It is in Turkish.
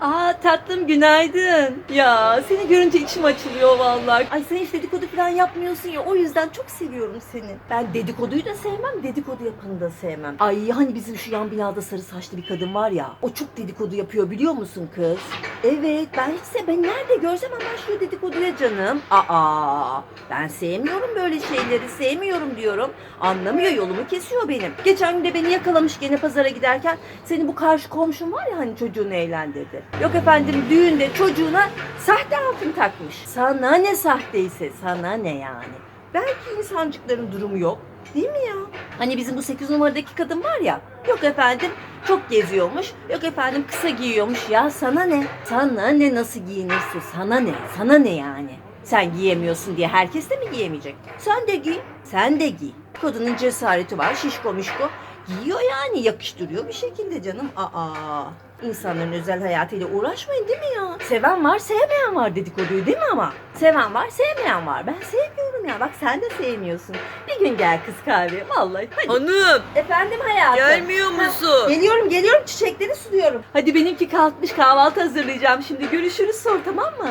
Aa tatlım günaydın. Ya seni görünce içim açılıyor vallahi. Ay sen hiç dedikodu falan yapmıyorsun ya o yüzden çok seviyorum seni. Ben dedikoduyu da sevmem, dedikodu yapanı da sevmem. Ay hani bizim şu yan binada sarı saçlı bir kadın var ya. O çok dedikodu yapıyor biliyor musun kız? Evet ben hiç se ben nerede görsem hemen şu dedikoduya canım. Aa ben sevmiyorum böyle şeyleri sevmiyorum diyorum. Anlamıyor yolumu kesiyor benim. Geçen gün de beni yakalamış gene pazara giderken senin bu karşı komşun var ya hani çocuğunu evlendirdi. Yok efendim düğünde çocuğuna sahte altın takmış. Sana ne sahteyse sana ne yani. Belki insancıkların durumu yok. Değil mi ya? Hani bizim bu 8 numaradaki kadın var ya. Yok efendim çok geziyormuş. Yok efendim kısa giyiyormuş. Ya sana ne? Sana ne nasıl giyinirse sana ne? Sana ne yani? Sen giyemiyorsun diye herkes de mi giyemeyecek? Sen de giy. Sen de giy. Kadının cesareti var şişko mişko. Giyiyor yani yakıştırıyor bir şekilde canım. Aa insanların özel hayatıyla uğraşmayın değil mi ya? Seven var sevmeyen var dedikoduyu değil mi ama? Seven var sevmeyen var. Ben sevmiyorum ya. Bak sen de sevmiyorsun. Bir gün gel kız kahve. Vallahi hadi. Hanım Efendim hayatım. gelmiyor musun? Geliyorum geliyorum çiçekleri suluyorum. Hadi benimki kalkmış kahvaltı hazırlayacağım şimdi görüşürüz sonra tamam mı?